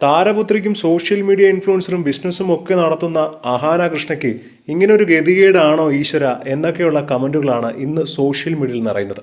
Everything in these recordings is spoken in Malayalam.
താരപുത്രിക്കും സോഷ്യൽ മീഡിയ ഇൻഫ്ലുവൻസറും ബിസിനസ്സും ഒക്കെ നടത്തുന്ന അഹാന കൃഷ്ണയ്ക്ക് ഇങ്ങനൊരു ഗതികേടാണോ ഈശ്വര എന്നൊക്കെയുള്ള കമന്റുകളാണ് ഇന്ന് സോഷ്യൽ മീഡിയയിൽ നിറയുന്നത്.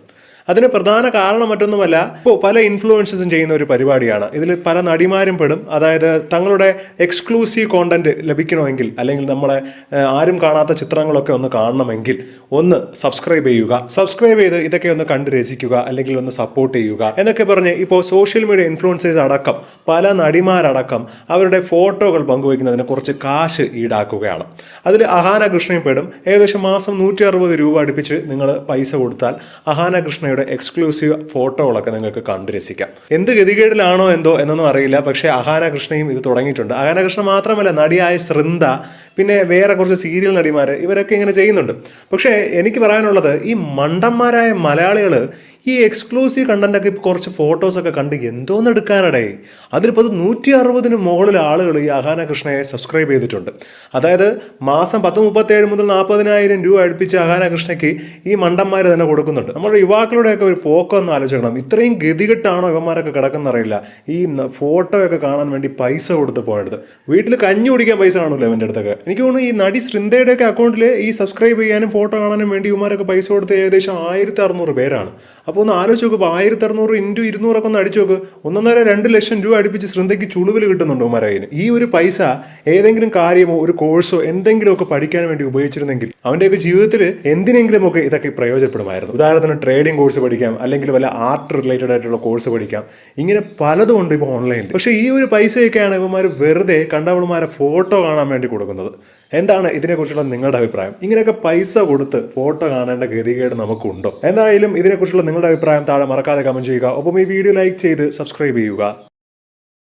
അതിന് പ്രധാന കാരണം മറ്റൊന്നുമല്ല ഇപ്പോൾ പല ഇൻഫ്ലുവൻസും ചെയ്യുന്ന ഒരു പരിപാടിയാണ്. ഇതിൽ പല നടിമാരും പെടും. അതായത് തങ്ങളുടെ എക്സ്ക്ലൂസീവ് കോണ്ടന്റ് ലഭിക്കണമെങ്കിൽ അല്ലെങ്കിൽ നമ്മളെ ആരും കാണാത്ത ചിത്രങ്ങളൊക്കെ ഒന്ന് കാണണമെങ്കിൽ ഒന്ന് സബ്സ്ക്രൈബ് ചെയ്യുക. സബ്സ്ക്രൈബ് ചെയ്ത് ഇതൊക്കെ ഒന്ന് കണ്ട് രസിക്കുക അല്ലെങ്കിൽ ഒന്ന് സപ്പോർട്ട് ചെയ്യുക എന്നൊക്കെ പറഞ്ഞ് ഇപ്പോൾ സോഷ്യൽ മീഡിയ ഇൻഫ്ലുവൻസേഴ്സ് അടക്കം പല നടിമാരടക്കം അവരുടെ ഫോട്ടോകൾ പങ്കുവയ്ക്കുന്നതിന് കുറച്ച് കാശ് ഈടാക്കുകയാണ്. അതിൽ അഹാന കൃഷ്ണയും പെടും. ഏകദേശം മാസം നൂറ്റി അറുപത് രൂപ അടുപ്പിച്ച് നിങ്ങൾ പൈസ കൊടുത്താൽ അഹാന കൃഷ്ണയുടെ എക്സ്ക്ലൂസീവ് ഫോട്ടോകളൊക്കെ നിങ്ങൾക്ക് കണ്ടു രസിക്കാം. എന്ത് ഗതികേടിലാണോ എന്തോ എന്നൊന്നും അറിയില്ല. പക്ഷേ അഹാന കൃഷ്ണയും ഇത് തുടങ്ങിയിട്ടുണ്ട്. അഹാന കൃഷ്ണ മാത്രമല്ല നടിയായ ശൃന്ദ പിന്നെ വേറെ കുറച്ച് സീരിയൽ നടിമാർ ഇവരൊക്കെ ഇങ്ങനെ ചെയ്യുന്നുണ്ട്. പക്ഷേ എനിക്ക് പറയാനുള്ളത് ഈ മണ്ടന്മാരായ മലയാളികൾ ഈ എക്സ്ക്ലൂസീവ് കണ്ടന്റൊക്കെ ഇപ്പോൾ കുറച്ച് ഫോട്ടോസൊക്കെ കണ്ട് എന്തോന്ന് എടുക്കാനടേ? അതിലിപ്പോൾ നൂറ്റി അറുപതിന് മുകളിൽ ആളുകൾ ഈ അഹാന കൃഷ്ണയെ സബ്സ്ക്രൈബ് ചെയ്തിട്ടുണ്ട്. അതായത് മാസം പത്ത് മുപ്പത്തേഴ് മുതൽ നാൽപ്പതിനായിരം രൂപ അടുപ്പിച്ച് അഹാന കൃഷ്ണയ്ക്ക് ഈ മണ്ടന്മാർ തന്നെ കൊടുക്കുന്നുണ്ട്. നമ്മുടെ യുവാക്കളുടെയൊക്കെ ഒരു പോക്കൊന്ന് ആലോചിക്കണം. ഇത്രയും ഗതികെട്ടാണോ ഇവന്മാരൊക്കെ കിടക്കുന്നറിയില്ല. ഈ ഫോട്ടോയൊക്കെ കാണാൻ വേണ്ടി പൈസ കൊടുത്ത് പോയത് വീട്ടിൽ കഞ്ഞി കുടിക്കാൻ പൈസ കാണുമല്ലോ ഇവന്റെ അടുത്തൊക്കെ? എനിക്ക് തോന്നുന്നു ഈ നടി സൃന്ദയുടെയൊക്കെ അക്കൗണ്ടിൽ ഈ സബ്സ്ക്രൈബ് ചെയ്യാനും ഫോട്ടോ കാണാനും വേണ്ടി ഇവന്മാരൊക്കെ പൈസ കൊടുത്ത് ഏകദേശം ആയിരത്തി അറുന്നൂറ് പേരാണ്. അപ്പോൾ ഒന്ന് ആലോചിച്ച് നോക്കുമ്പോൾ ആയിരത്തി അറുന്നൂറ് ഇന്റു ഇരുന്നൂറൊക്കെ ഒന്ന് അടിച്ചു നോക്ക്. ഒന്നൊന്നര രണ്ട് ലക്ഷം രൂപ അടുപ്പിച്ച് സൃന്ദയ്ക്ക് ചുളുവിൽ കിട്ടുന്നുണ്ട് ഉമാരെ ഈ ഒരു പൈസ ഏതെങ്കിലും കാര്യമോ ഒരു കോഴ്സോ എന്തെങ്കിലുമൊക്കെ പഠിക്കാൻ വേണ്ടി ഉപയോഗിച്ചിരുന്നെങ്കിൽ അവന്റെയൊക്കെ ജീവിതത്തിൽ എന്തിനെങ്കിലുമൊക്കെ ഇതൊക്കെ പ്രയോജനപ്പെടുമായിരുന്നു. ഉദാഹരണത്തിന് ട്രേഡിംഗ് കോഴ്സ് പഠിക്കാം അല്ലെങ്കിൽ വല്ല ആർട്ട് റിലേറ്റഡ് ആയിട്ടുള്ള കോഴ്സ് പഠിക്കാം. ഇങ്ങനെ പലതും ഉണ്ട് ഇപ്പോൾ ഓൺലൈനിൽ പക്ഷേ ഈ ഒരു പൈസയൊക്കെയാണ് ഇവന്മാർ വെറുതെ കണ്ടവന്മാരെ ഫോട്ടോ കാണാൻ വേണ്ടി കൊടുക്കുന്നത്. എന്താണ് ഇതിനെക്കുറിച്ചുള്ള നിങ്ങളുടെ അഭിപ്രായം? ഇങ്ങനെയൊക്കെ പൈസ കൊടുത്ത് ഫോട്ടോ കാണേണ്ട ഗതികേട് നമുക്കുണ്ടോ? എന്തായാലും ഇതിനെക്കുറിച്ചുള്ള നിങ്ങളുടെ അഭിപ്രായം താഴെ മറക്കാതെ കമന്റ് ചെയ്യുക. ഒപ്പം ഈ വീഡിയോ ലൈക്ക് ചെയ്ത് സബ്സ്ക്രൈബ് ചെയ്യുക.